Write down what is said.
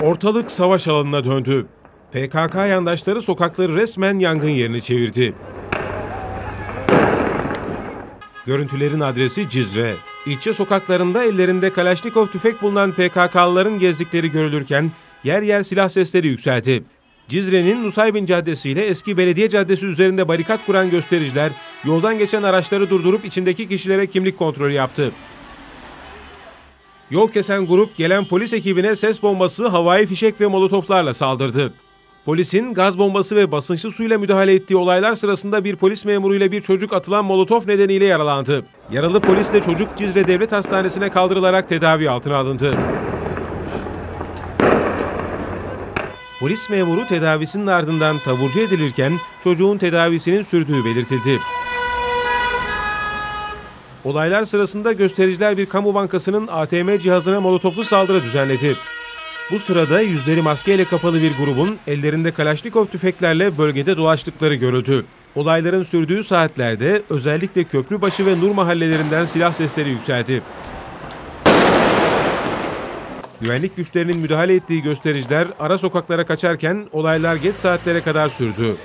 Ortalık savaş alanına döndü. PKK yandaşları sokakları resmen yangın yerini çevirdi. Görüntülerin adresi Cizre. İlçe sokaklarında ellerinde Kalaşnikov tüfek bulunan PKK'lıların gezdikleri görülürken yer yer silah sesleri yükseldi. Cizre'nin Nusaybin Caddesi ile eski belediye caddesi üzerinde barikat kuran göstericiler yoldan geçen araçları durdurup içindeki kişilere kimlik kontrolü yaptı. Yol kesen grup gelen polis ekibine ses bombası, havai fişek ve molotoflarla saldırdı. Polisin gaz bombası ve basınçlı suyla müdahale ettiği olaylar sırasında bir polis memuruyla bir çocuk atılan molotof nedeniyle yaralandı. Yaralı polisle çocuk Cizre Devlet Hastanesi'ne kaldırılarak tedavi altına alındı. Polis memuru tedavisinin ardından taburcu edilirken çocuğun tedavisinin sürdüğü belirtildi. Olaylar sırasında göstericiler bir kamu bankasının ATM cihazına molotoflu saldırı düzenledi. Bu sırada yüzleri maskeyle kapalı bir grubun ellerinde Kalaşnikov tüfeklerle bölgede dolaştıkları görüldü. Olayların sürdüğü saatlerde özellikle Köprübaşı ve Nur mahallelerinden silah sesleri yükseldi. Güvenlik güçlerinin müdahale ettiği göstericiler ara sokaklara kaçarken olaylar geç saatlere kadar sürdü.